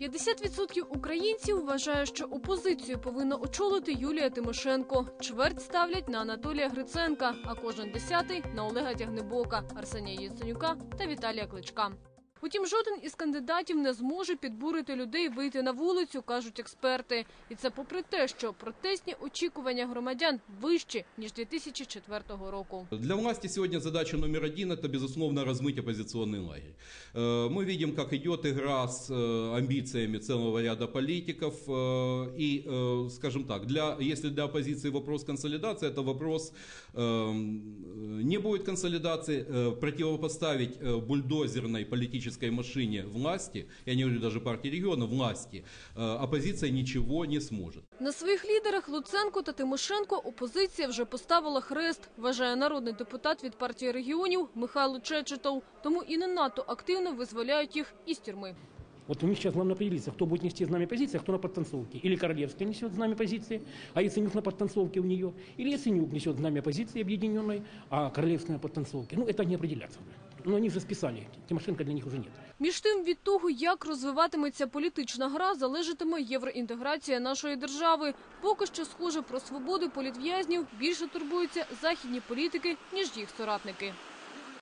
50% українців вважає, що опозицію повинна очолити Юлія Тимошенко. Чверть ставлять на Анатолія Гриценка, а кожен десятий на Олега Тягнебока, Арсенія Єценюка та Віталія Кличка. Утім, жоден із кандидатів не зможе підбурити людей вийти на вулицю, кажуть експерти. І це попри те, що протестні очікування громадян вищі ніж 2004 року. Для власти сегодня задача номер один – это, безусловно, размыть оппозиционный лагерь. Э, Мы видим, как идет игра с э, амбициями целого ряда политиков. э, И, э, скажем так, для, если для оппозиции вопрос консолидации, это вопрос эм, не будет консолидации, э, противопоставить э, бульдозерной политической машине власти, я не говорю даже партии региона, власти, э, оппозиция ничего не сможет. На своїх лідерах Луценко та Тимошенко опозиція вже поставила хрест, вважає народний депутат від партії регіонів Михайло Чечетов. Тому і не надто активно визволяють їх із тюрми. Вот у них сейчас главное определиться, кто будет нести знамя позиции, а кто на подтанцовке. Или Королевская несет знамя позиции, а Яценюк на подтанцовке у нее. Или Яценюк несет знамя позиции объединенной, а Королевская на подтанцовке. Ну, это не определяться. Но они уже списали. Тимошенко для них уже нет. Між тим, від того, як розвиватиметься політична гра, залежатиме євроінтеграція нашої держави. Поки що, схоже, про свободи політв'язнів більше турбуються західні політики, ніж їх соратники.